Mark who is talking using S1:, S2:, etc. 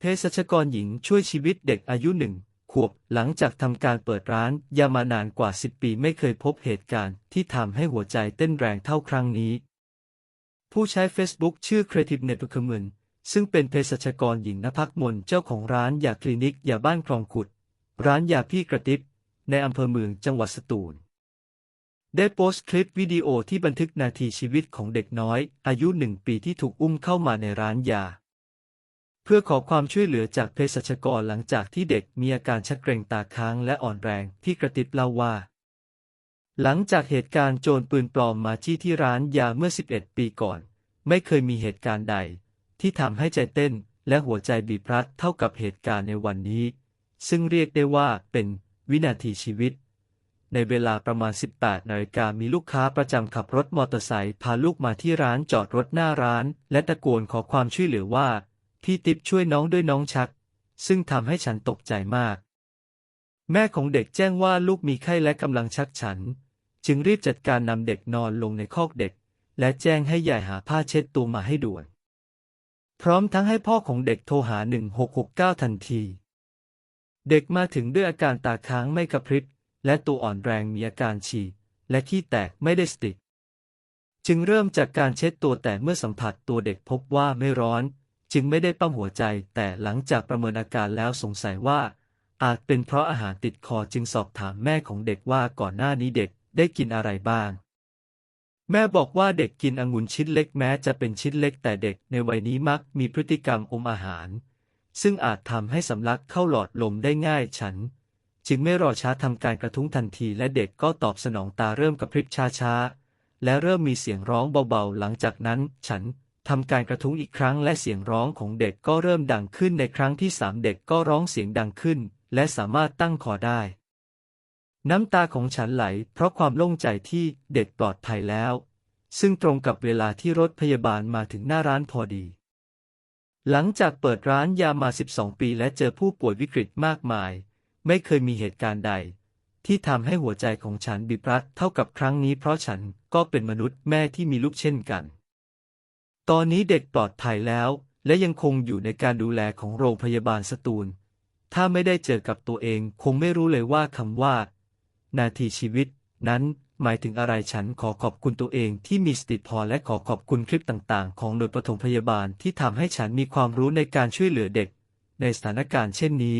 S1: เภสัชกรหญิงช่วยชีวิตเด็กอายุหนึ่งขวบหลังจากทำการเปิดร้านยามานานกว่า 10 ปีไม่เคยพบเหตุการณ์ที่ทำให้หัวใจเต้นแรงเท่าครั้งนี้ ผู้ใช้ Facebook ชื่อ Creative Network เมืนซึ่งเป็นเภสัชกรหญิงนภักมนเจ้าของร้านยาคลินิกยาบ้านคลองขุด ร้านยาพี่กระติบในอำเภอเมืองจังหวัดสตูล ได้โพสต์คลิปวิดีโอที่บันทึกนาทีชีวิตของเด็กน้อย อายุหนึ่งปีที่ถูกอุ้มเข้ามาในร้านยา เพื่อขอความช่วยเหลือจากเภสัชกรหลังจากที่เด็กมีอาการชักเกร็งตาค้างและอ่อนแรงที่กระติบเล่าว่า หลังจากเหตุการณ์โจรปืนปลอมมาจี้ที่ร้านยาเมื่อ 11 ปีก่อน ไม่เคยมีเหตุการณ์ใด ที่ทำให้ใจเต้นและหัวใจบีบรัดเท่ากับเหตุการณ์ในวันนี้ ซึ่งเรียกได้ว่าเป็นวินาทีชีวิต ในเวลาประมาณ 18 นาฬิกามีลูกค้าประจำขับรถมอเตอร์ไซค์พาลูกมาที่ร้านจอดรถหน้าร้าน และตะโกนขอความช่วยเหลือว่า พี่ติ๊บช่วยน้องด้วยน้องชัก ซึ่งทำให้ฉันตกใจมาก แม่ของเด็กแจ้งว่าลูกมีไข้และกำลังชักฉัน จึงรีบจัดการนำเด็กนอนลงในคอกเด็ก และแจ้งให้ยายหาผ้าเช็ดตัวมาให้ด่วน พร้อมทั้งให้พ่อของเด็กโทรหา 1669 ทันที เด็กมาถึงด้วยอาการตาค้างไม่กระพริบและตัวอ่อนแรงมีอาการฉี่และขี้แตกไม่ได้สติ จึงเริ่มจากการเช็ดตัวแต่เมื่อสัมผัสตัวเด็กพบว่าไม่ร้อน จึงไม่ได้ปั้มหัวใจ แต่หลังจากประเมินอาการแล้วสงสัยว่า อาจเป็นเพราะอาหารติดคอจึงสอบถามแม่ของเด็กว่าก่อนหน้านี้เด็กได้กินอะไรบ้าง แม่บอกว่าเด็กกินองุ่นชิ้นเล็กแม้จะเป็นชิ้นเล็กแต่เด็กในวัยนี้มักมีพฤติกรรมอมอาหาร ซึ่งอาจทำให้สำลักเข้าหลอดลมได้ง่ายฉัน จึงไม่รอช้าทำการกระทุ้งทันทีและเด็กก็ตอบสนองตาเริ่มกระพริบช้าๆและเริ่มมีเสียงร้องเบาๆ หลังจากนั้นฉัน ทำการกระทุ้งอีกครั้งและเสียงร้องของเด็กก็เริ่มดังขึ้นในครั้งที่สามเด็กก็ร้องเสียงดังขึ้น และสามารถตั้งคอได้ น้ำตาของฉันไหล เพราะความโล่งใจที่เด็กปลอดภัยแล้ว ซึ่งตรงกับเวลาที่รถพยาบาลมาถึงหน้าร้านพอดี หลังจากเปิดร้านยามา 12 ปีและเจอผู้ป่วยวิกฤตมากมาย ไม่เคยมีเหตุการณ์ใด ที่ทำให้หัวใจของฉันบีบรัดเท่ากับครั้งนี้เพราะฉันก็เป็นมนุษย์แม่ที่มีลูกเช่นกัน ตอนนี้เด็กปลอดภัยแล้ว และยังคงอยู่ในการดูแลของโรงพยาบาลสตูล ถ้าไม่ได้เจอกับตัวเองคงไม่รู้เลยว่าคำว่า นาทีชีวิต นั้นหมายถึงอะไรฉันขอขอบคุณตัวเองที่มีสติพอและขอขอบคุณคลิปต่างๆ ของหน่วยปฐมพยาบาลที่ทำให้ฉันมีความรู้ในการช่วยเหลือเด็ก ในสถานการณ์เช่นนี้